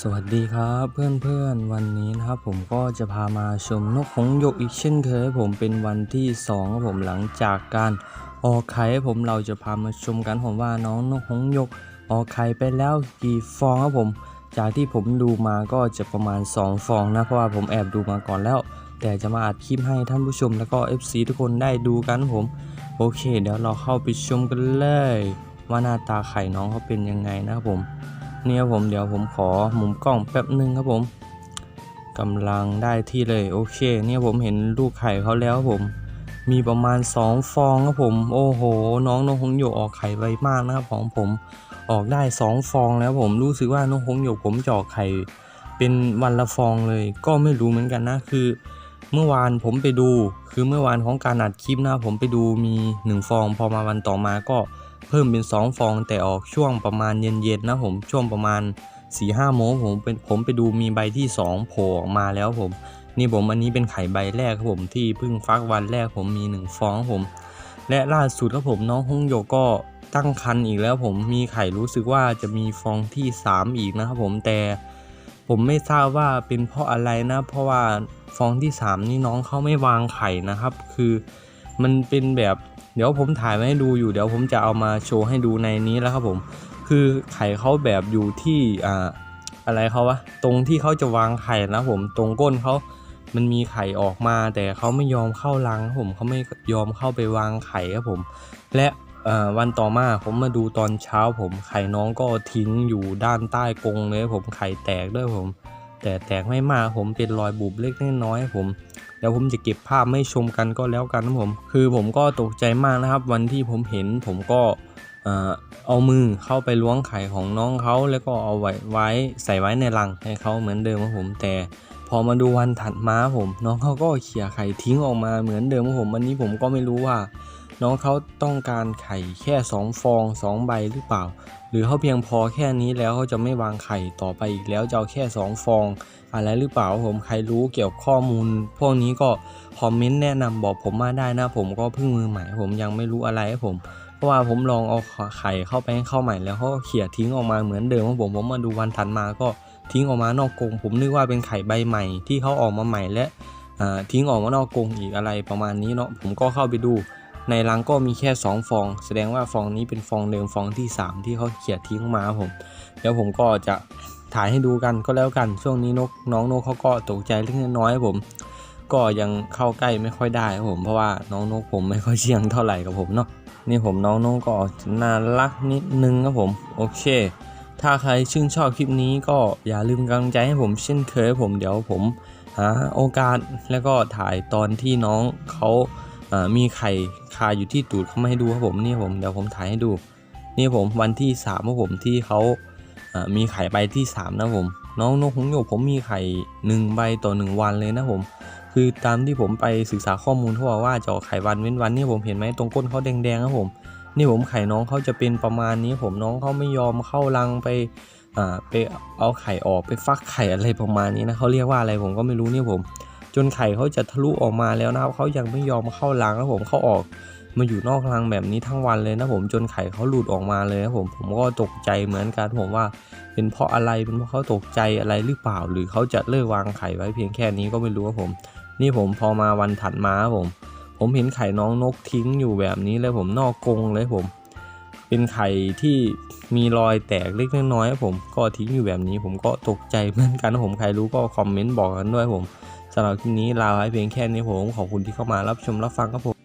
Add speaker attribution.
Speaker 1: สวัสดีครับเพื่อนๆวันนี้นะครับผมก็จะพามาชมนกหงหยกอีกเช่นเคยผมเป็นวันที่2ครับผมหลังจากการออกไข่ครับผมเราจะพามาชมกันผมว่าน้องนกหงหยกออกไข่ไปแล้วกี่ฟองครับผม จากที่ผมดูมาก็จะประมาณ 2 ฟองนะเพราะว่าผมแอบดูมาก่อนแล้ว แต่จะมาอัดคลิปให้ท่านผู้ชมแล้วก็ FC ทุกคนได้ดูกันผม โอเค เดี๋ยวเราเข้าไปชมกันเลย ว่าหน้าตาไข่น้องเขาเป็นยังไงนะครับผม นี่ยผมเดี๋ยวผมขอมุมกล้องแป๊บหนึ่งครับผมกำลังได้ที่เลยโอเค เนี่ยผมเห็นลูกไข่เขาแล้วครับผม มีประมาณ 2 ฟองครับผม โอ้โห น้องนกฮงโยกออกไข่ไวมากนะครับของผมออกได้ 2 ฟองแล้วผมรู้สึกว่านกฮงโยกผมจะออกไข่เป็นวันละฟองเลย ก็ไม่รู้เหมือนกันนะคือ เมื่อวานผมไปดู คือเมื่อวานของการอัดคลิปนะผมไปดูมี 1 ฟอง พอมาวันต่อมาก็ เพิ่มเป็น 2 ฟองแต่ออกช่วงประมาณเย็นๆนะผมช่วงประมาณ4ี่ห้าโมงผมเป็นผมไปดูมีใบที่2โผล่ออกมาแล้วผม นี่ผมอันนี้เป็นไข่ใบแรกครับผมที่เพิ่งฟักวันแรกผมมี 1 ฟองผม และล่าสุดครับผมน้องฮงโยก็ตั้งครรภ์อีกแล้วผมมีไข่รู้สึกว่าจะมีฟองที่ 3 อีกนะครับผมแต่ผมไม่ทราบว่าเป็นเพราะอะไรนะ เพราะว่าฟองที่ 3 นี่น้องเขาไม่วางไข่นะครับ คือมันเป็นแบบ เดี๋ยวผมถ่ายมาให้ดูอยู่ เดี๋ยวผมจะเอามาโชว์ให้ดูในนี้แล้วครับผม คือไข่เขาแบบอยู่ที่อ่าอะไรเขาวะ ตรงที่เขาจะวางไข่นะผม ตรงก้นเขามันมีไข่ออกมา แต่เขาไม่ยอมเข้ารังครับผมเขาไม่ยอมเข้าไปวางไข่ครับผม และวันต่อมาผมมาดูตอนเช้าผมไข่น้องก็ทิ้งอยู่ด้านใต้กรงเลยผมไข่แตกด้วยผม แต่แตกไม่มากผมเป็นรอยบุบเล็กน้อยผม เดี๋ยวผมจะเก็บภาพไม่ชมกันก็แล้วกันนะผม คือผมก็ตกใจมากนะครับ วันที่ผมเห็นผมก็เอามือเข้าไปล้วงไข่ของน้องเขาแล้วก็เอาไว้ไว้ใส่ไว้ในรังให้เขาเหมือนเดิมครับผมแต่พอมาดูวันถัดมาผม น้องเขาก็เขี่ยไข่ทิ้งออกมาเหมือนเดิมครับผมวันนี้ผมก็ไม่รู้ว่า น้องเขาต้องการไข่แค่ 2 ฟอง 2 ใบหรือเปล่า หรือเขาเพียงพอแค่นี้แล้วเขาจะไม่วางไข่ต่อไปอีกแล้วจะเอาแค่ 2 ฟอง อะไรหรือเปล่าผมใครรู้เกี่ยวกับข้อมูล พวกนี้ก็คอมเมนต์แนะนำบอกผมมาได้นะผมก็เพิ่งมือใหม่ ผมยังไม่รู้อะไรผมเพราะว่าผมลองเอาไข่เข้าไปให้เข้าใหม่แล้วเขาก็เขี่ยทิ้งออกมาเหมือนเดิมครับผมผมมาดูวันถัดมาก็ทิ้งออกมานอกกรงผมนึกว่าเป็นไข่ใบใหม่ที่เขาออกมาใหม่และทิ้งออกมานอกกรงอีกอะไรประมาณนี้เนาะผมก็เข้าไปดู ในรังก็มีแค่ 2 ฟอง แสดงว่าฟองนี้เป็นฟองเดิมฟองที่ 3 ที่เขาเขี่ยทิ้งมาครับผมเดี๋ยวผมก็จะถ่ายให้ดูกันก็แล้วกันช่วงนี้นกน้องนกเขาก็ตกใจเล็กน้อยครับผม ก็ยังเข้าใกล้ไม่ค่อยได้ครับผม เพราะว่าน้องนกผมไม่ค่อยเชียงเท่าไหร่กับผมเนาะนี่ผมน้องนกก็น่ารักนิดนึงครับผมโอเค ถ้าใครชื่นชอบคลิปนี้ก็อย่าลืมกำลังใจให้ผมเช่นเคยผมเดี๋ยวผมหาโอกาสแล้วก็ถ่ายตอนที่น้องเขามีไข่ คาอยู่ที่ตูดเขามาให้ดูครับผมนี่ผมเดี๋ยวผมถ่ายให้ดู นี่ผมวันที่3ามครับผมที่เขาอ่ามีไข่ใบที่ 3 นะผม น้องนกหงส์หยกผมมีไข่1ใบต่อ 1 วันเลยนะผม คือตามที่ผมไปศึกษาข้อมูลเขาบอกว่าจะออกไข่วันเว้นวันนี่ผมเห็นไหมตรงก้นเขาแดงๆครับผมนี่ผมไข่น้องเขาจะเป็นประมาณนี้ผมน้องเขาไม่ยอมเข้ารังไปอ่าไปเอาไข่ออกไปฟักไข่อะไรประมาณนี้นะเขาเรียกว่าอะไรผมก็ไม่รู้เนี่ยผม จนไข่เขาจะทะลุออกมาแล้วนะครับเขายังไม่ยอมเข้ารังนะผมเขาออกมาอยู่นอกรังแบบนี้ทั้งวันเลยนะผมจนไข่เขาหลุดออกมาเลยนะผมผมก็ตกใจเหมือนกันผมว่าเป็นเพราะอะไรเป็นเพราะเขาตกใจอะไรหรือเปล่า หรือเขาจะเลิกวางไข่ไว้เพียงแค่นี้ก็ไม่รู้ครับผม นี่ผมพอมาวันถัดมาครับผม ผมเห็นไข่น้องนกทิ้งอยู่แบบนี้เลยผมนอกกรงเลยผม เป็นไข่ที่มีรอยแตกเล็กน้อยครับผมก็ทิ้งอยู่แบบนี้ผมก็ตกใจเหมือนกันนะผมใครรู้ก็คอมเมนต์บอกกันด้วยผมสำหรับคลิปนี้ลาไว้เพียงแค่นี้ผมขอบคุณที่เข้ามารับชมรับฟังครับผม